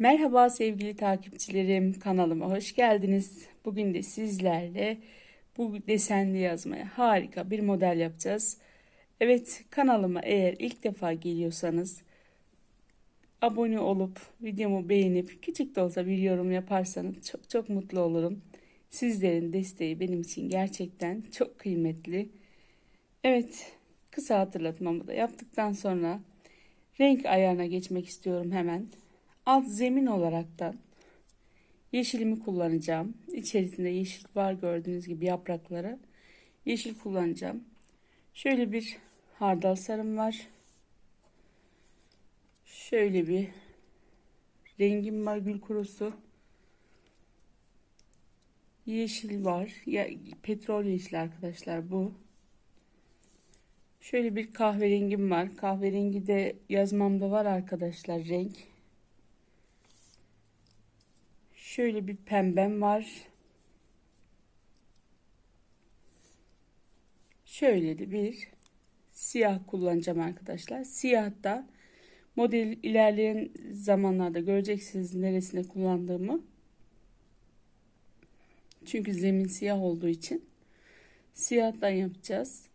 Merhaba sevgili takipçilerim, kanalıma hoş geldiniz. Bugün de sizlerle bu desenli yazmaya harika bir model yapacağız. Evet, kanalıma eğer ilk defa geliyorsanız abone olup videomu beğenip küçük de olsa bir yorum yaparsanız çok çok mutlu olurum. Sizlerin desteği benim için gerçekten çok kıymetli. Evet, kısa hatırlatmamı da yaptıktan sonra renk ayarına geçmek istiyorum hemen. Alt zemin olaraktan yeşilimi kullanacağım. İçerisinde yeşil var gördüğünüz gibi yaprakları. Yeşil kullanacağım. Şöyle bir hardal sarım var. Şöyle bir rengim var gül kurusu. Yeşil var. Ya, petrol yeşil arkadaşlar bu. Şöyle bir kahverengim var. Kahverengi de yazmamda var arkadaşlar renk. Şöyle bir pembem var. Şöyle de bir siyah kullanacağım arkadaşlar. Siyah da model ilerleyen zamanlarda göreceksiniz neresine kullandığımı. Çünkü zemin siyah olduğu için siyahtan yapacağız.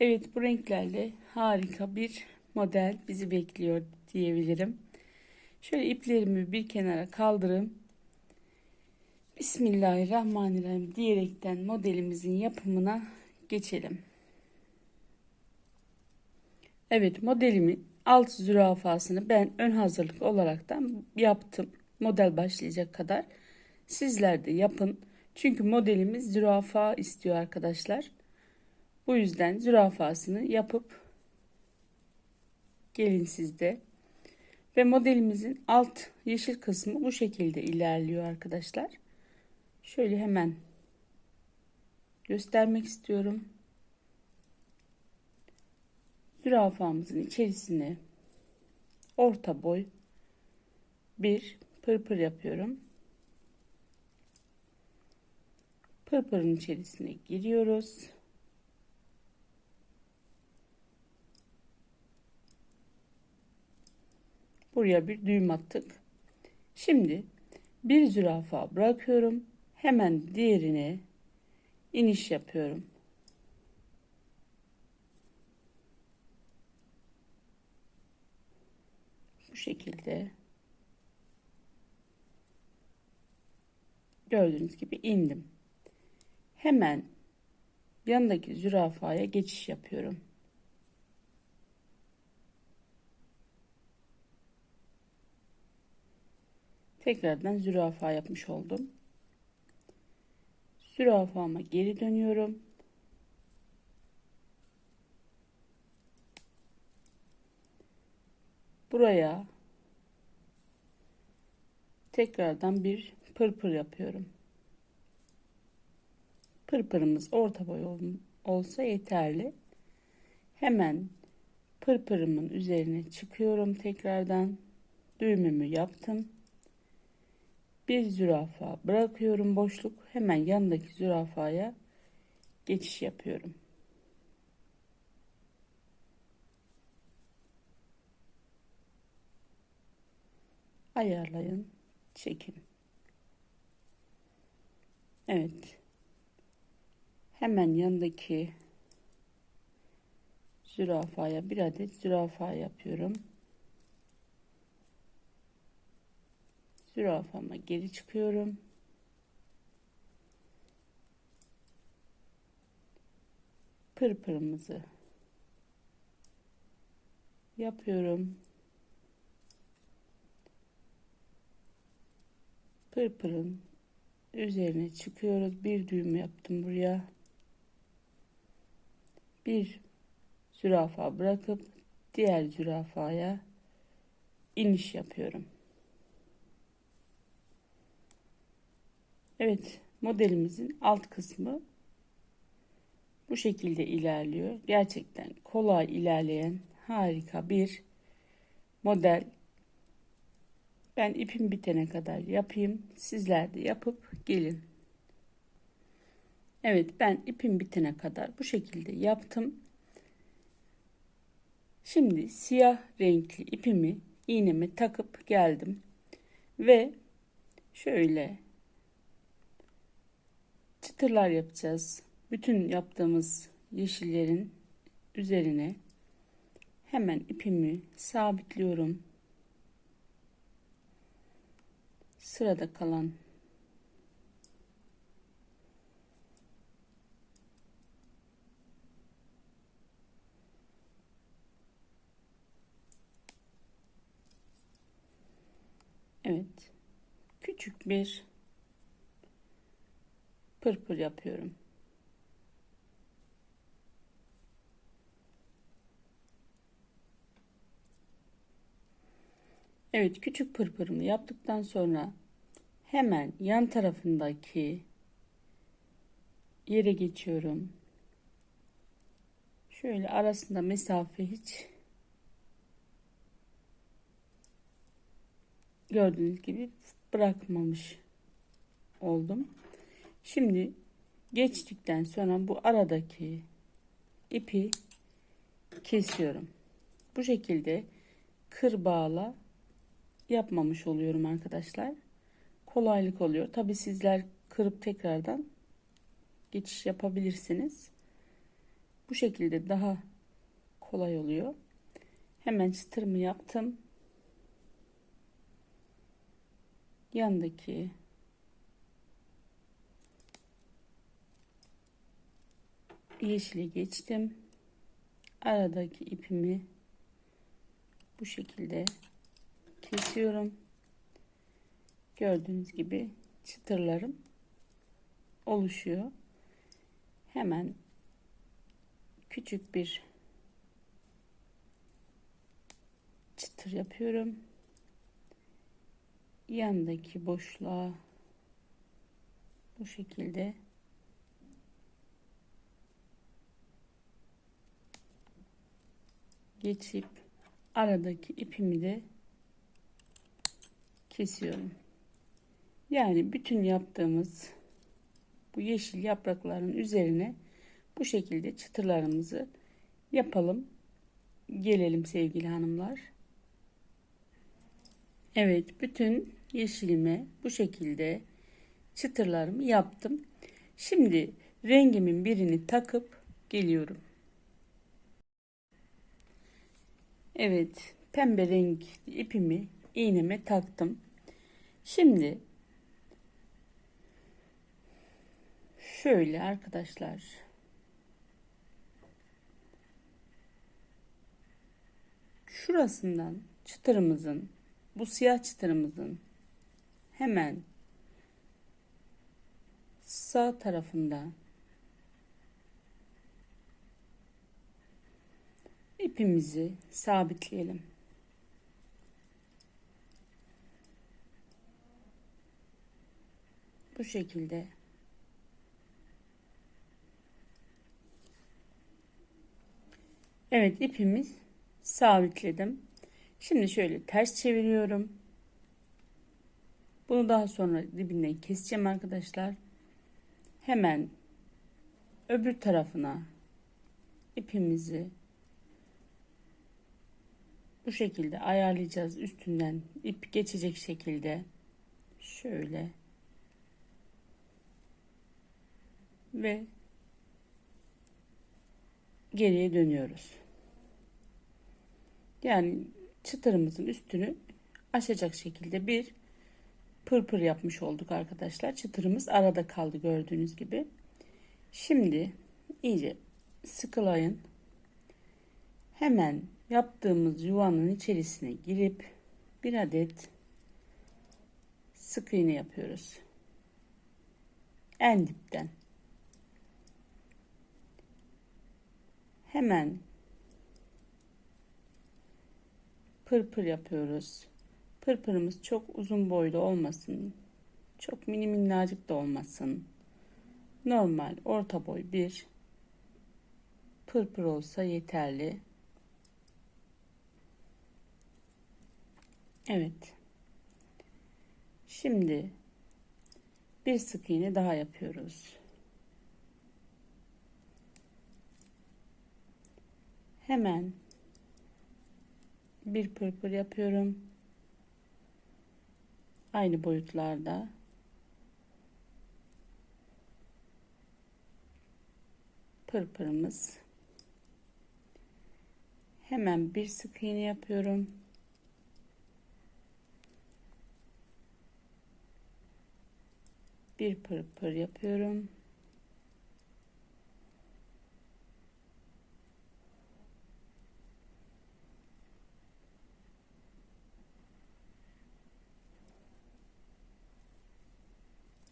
Evet bu renklerle harika bir model bizi bekliyor diyebilirim. Şöyle iplerimi bir kenara kaldırım. Bismillahirrahmanirrahim diyerekten modelimizin yapımına geçelim. Evet modelimin alt zürafasını ben ön hazırlık olaraktan yaptım. Model başlayacak kadar. Sizler de yapın. Çünkü modelimiz zürafa istiyor arkadaşlar. Bu yüzden zürafasını yapıp gelin sizde. Ve modelimizin alt yeşil kısmı bu şekilde ilerliyor arkadaşlar. Şöyle hemen göstermek istiyorum. Zürafamızın içerisine orta boy bir pırpır yapıyorum. Pırpırın içerisine giriyoruz. Buraya bir düğüm attık. Şimdi bir zürafa bırakıyorum. Hemen diğerine iniş yapıyorum. Bu şekilde gördüğünüz gibi indim. Hemen yanındaki zürafaya geçiş yapıyorum. Tekrardan zürafa yapmış oldum. Zürafama geri dönüyorum. Buraya tekrardan bir pırpır yapıyorum. Pırpırımız orta boy olsa yeterli. Hemen pırpırımın üzerine çıkıyorum tekrardan. Düğümümü yaptım bir zürafa bırakıyorum boşluk hemen yanındaki zürafaya geçiş yapıyorum. Ayarlayın, çekin. Evet. Hemen yanındaki zürafaya bir adet zürafa yapıyorum. Zürafama geri çıkıyorum. Pırpırımızı yapıyorum. Pırpırın üzerine çıkıyoruz. Bir düğüm yaptım buraya. Bir zürafa bırakıp diğer zürafaya iniş yapıyorum. Evet modelimizin alt kısmı bu şekilde ilerliyor. Gerçekten kolay ilerleyen harika bir model. Ben ipim bitene kadar yapayım. Sizler de yapıp gelin. Evet ben ipim bitene kadar bu şekilde yaptım. Şimdi siyah renkli ipimi iğneme takıp geldim. Ve şöyle çıtırlar yapacağız. Bütün yaptığımız yeşillerin üzerine hemen ipimi sabitliyorum. Sırada kalan Evet. Küçük bir pırpır yapıyorum. Evet küçük pırpırımı yaptıktan sonra hemen yan tarafındaki yere geçiyorum. Şöyle arasında mesafe hiç gördüğünüz gibi bırakmamış oldum. Şimdi geçtikten sonra bu aradaki ipi kesiyorum. Bu şekilde kır bağla yapmamış oluyorum arkadaşlar. Kolaylık oluyor. Tabi sizler kırıp tekrardan geçiş yapabilirsiniz. Bu şekilde daha kolay oluyor. Hemen çıtırımı yaptım. Yandaki yeşile geçtim. Aradaki ipimi bu şekilde kesiyorum. Gördüğünüz gibi çıtırlarım oluşuyor. Hemen küçük bir çıtır yapıyorum. Yandaki boşluğa bu şekilde geçip aradaki ipimi de kesiyorum. Yani bütün yaptığımız bu yeşil yaprakların üzerine bu şekilde çıtırlarımızı yapalım. Gelelim sevgili hanımlar. Evet bütün yeşilime bu şekilde çıtırlarımı yaptım. Şimdi rengimin birini takıp geliyorum. Evet pembe renk ipimi iğneme taktım. Şimdi şöyle arkadaşlar şurasından çıtırımızın bu siyah çıtırımızın hemen sağ tarafında ipimizi sabitleyelim. Bu şekilde Evet ipimiz sabitledim. Şimdi şöyle ters çeviriyorum. Bunu daha sonra dibinden keseceğim arkadaşlar. Hemen öbür tarafına ipimizi bu şekilde ayarlayacağız üstünden ip geçecek şekilde şöyle ve geriye dönüyoruz. Yani çıtırımızın üstünü aşacak şekilde bir pırpır yapmış olduk arkadaşlar. Çıtırımız arada kaldı gördüğünüz gibi. Şimdi iyice sıkılayın. Hemen yaptığımız yuvanın içerisine girip bir adet sık iğne yapıyoruz. En dipten. Hemen pırpır yapıyoruz. Pırpırımız çok uzun boylu olmasın. Çok mini minnacık da olmasın. Normal orta boy bir pırpır olsa yeterli. Evet. Şimdi bir sık iğne daha yapıyoruz. Hemen bir pırpır yapıyorum. Aynı boyutlarda. Pırpırımız. Hemen bir sık iğne yapıyorum. Bir pırpır yapıyorum.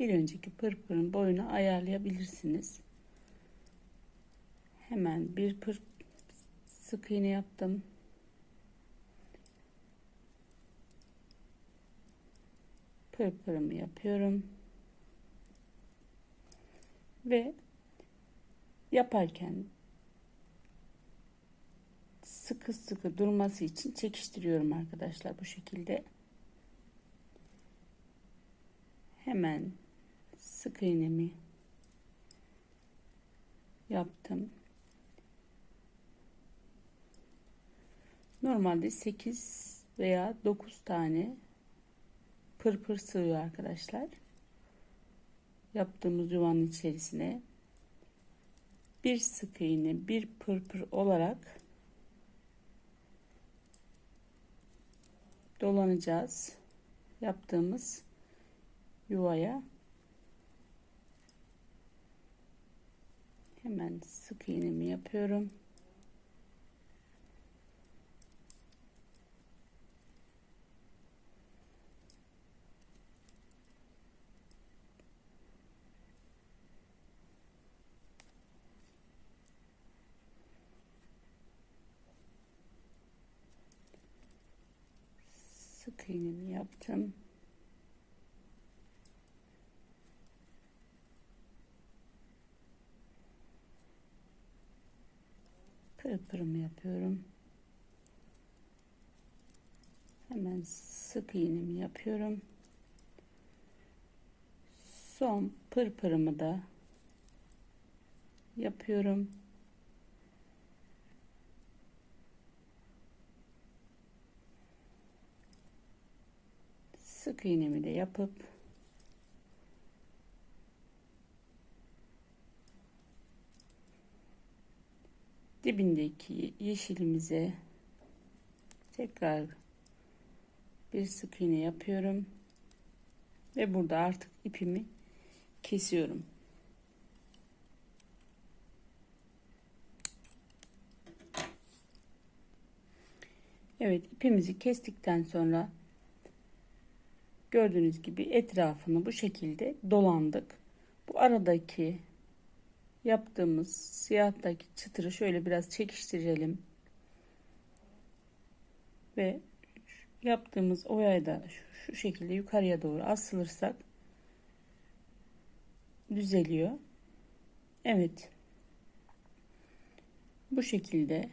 bir önceki pırpırın boyunu ayarlayabilirsiniz. Hemen bir pır sık iğne yaptım. Pırpırımı yapıyorum. Ve yaparken sıkı sıkı durması için çekiştiriyorum arkadaşlar bu şekilde. Hemen sık iğnemi yaptım. Normalde 8 veya 9 tane pırpır sığıyor arkadaşlar. Yaptığımız yuvanın içerisine bir sık iğne, bir pırpır olarak dolanacağız. Yaptığımız yuvaya hemen sık iğnemi yapıyorum. Sık yaptım. pırpırımı yapıyorum. Hemen sık iğnemi yapıyorum. Son pırpırımı da yapıyorum. Sık iğnemi de yapıp dibindeki yeşilimize tekrar bir sık iğne yapıyorum ve burada artık ipimi kesiyorum. Evet ipimizi kestikten sonra gördüğünüz gibi etrafını bu şekilde dolandık. Bu aradaki yaptığımız siyahtaki çıtırı şöyle biraz çekiştirelim. Ve yaptığımız oyayı da şu şekilde yukarıya doğru asılırsak düzeliyor. Evet. Bu şekilde.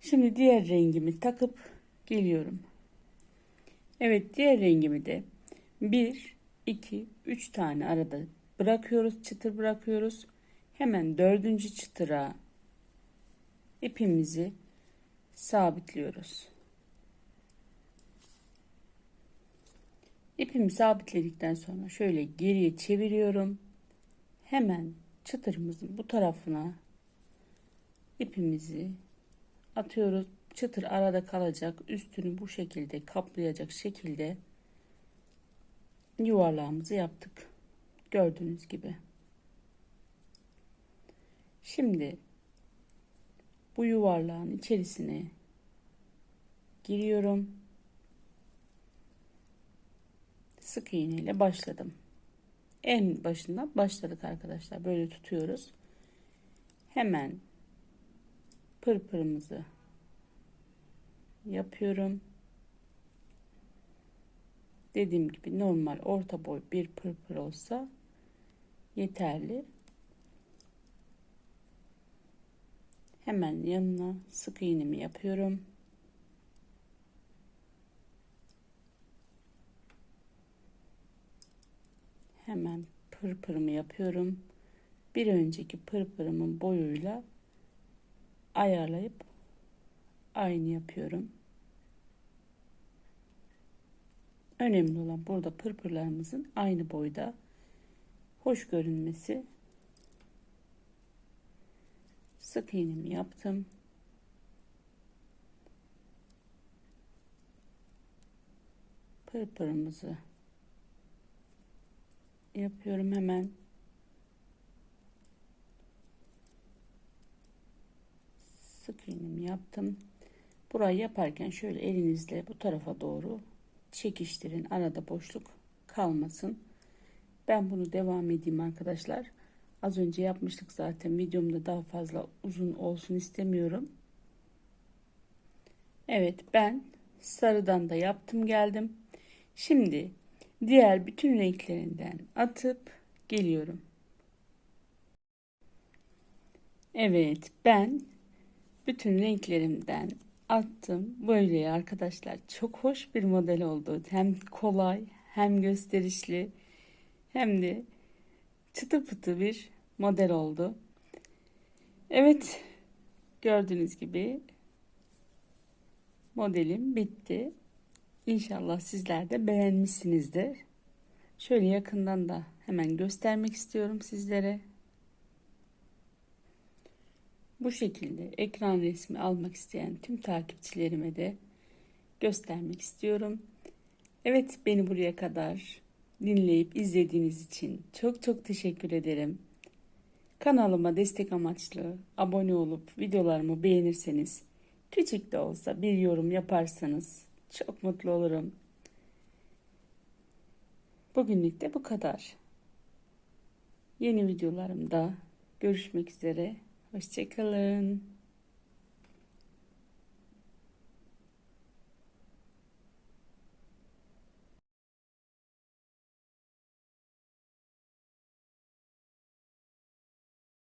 Şimdi diğer rengimi takıp geliyorum. Evet diğer rengimi de 1, 2, 3 tane arada bırakıyoruz çıtır bırakıyoruz. Hemen dördüncü çıtıra ipimizi sabitliyoruz. İpimi sabitledikten sonra şöyle geriye çeviriyorum. Hemen çıtırımızın bu tarafına ipimizi atıyoruz çıtır arada kalacak üstünü bu şekilde kaplayacak şekilde yuvarlağımızı yaptık Gördüğünüz gibi. Şimdi bu yuvarlağın içerisine giriyorum. Sık iğne ile başladım. En başında başladık arkadaşlar. Böyle tutuyoruz. Hemen pırpırımızı yapıyorum. Dediğim gibi normal orta boy bir pırpır olsa yeterli. Hemen yanına sık iğnemi yapıyorum. Hemen pırpırımı yapıyorum. Bir önceki pırpırımın boyuyla ayarlayıp aynı yapıyorum. Önemli olan burada pırpırlarımızın aynı boyda hoş görünmesi. Sık iğnemi yaptım. Pırpırımızı yapıyorum hemen. Sık iğnemi yaptım. Burayı yaparken şöyle elinizle bu tarafa doğru çekiştirin. Arada boşluk kalmasın. Ben bunu devam edeyim arkadaşlar. Az önce yapmıştık zaten. Videomda daha fazla uzun olsun istemiyorum. Evet ben sarıdan da yaptım geldim. Şimdi diğer bütün renklerinden atıp geliyorum. Evet ben bütün renklerimden attım. Böyle arkadaşlar çok hoş bir model oldu. Hem kolay hem gösterişli hem de çıtı pıtı bir model oldu. Evet gördüğünüz gibi modelim bitti. İnşallah sizler de beğenmişsinizdir. Şöyle yakından da hemen göstermek istiyorum sizlere. Bu şekilde ekran resmi almak isteyen tüm takipçilerime de göstermek istiyorum. Evet beni buraya kadar dinleyip izlediğiniz için çok çok teşekkür ederim. Kanalıma destek amaçlı abone olup videolarımı beğenirseniz, küçük de olsa bir yorum yaparsanız çok mutlu olurum. Bugünlük de bu kadar. Yeni videolarımda görüşmek üzere. Hoşçakalın.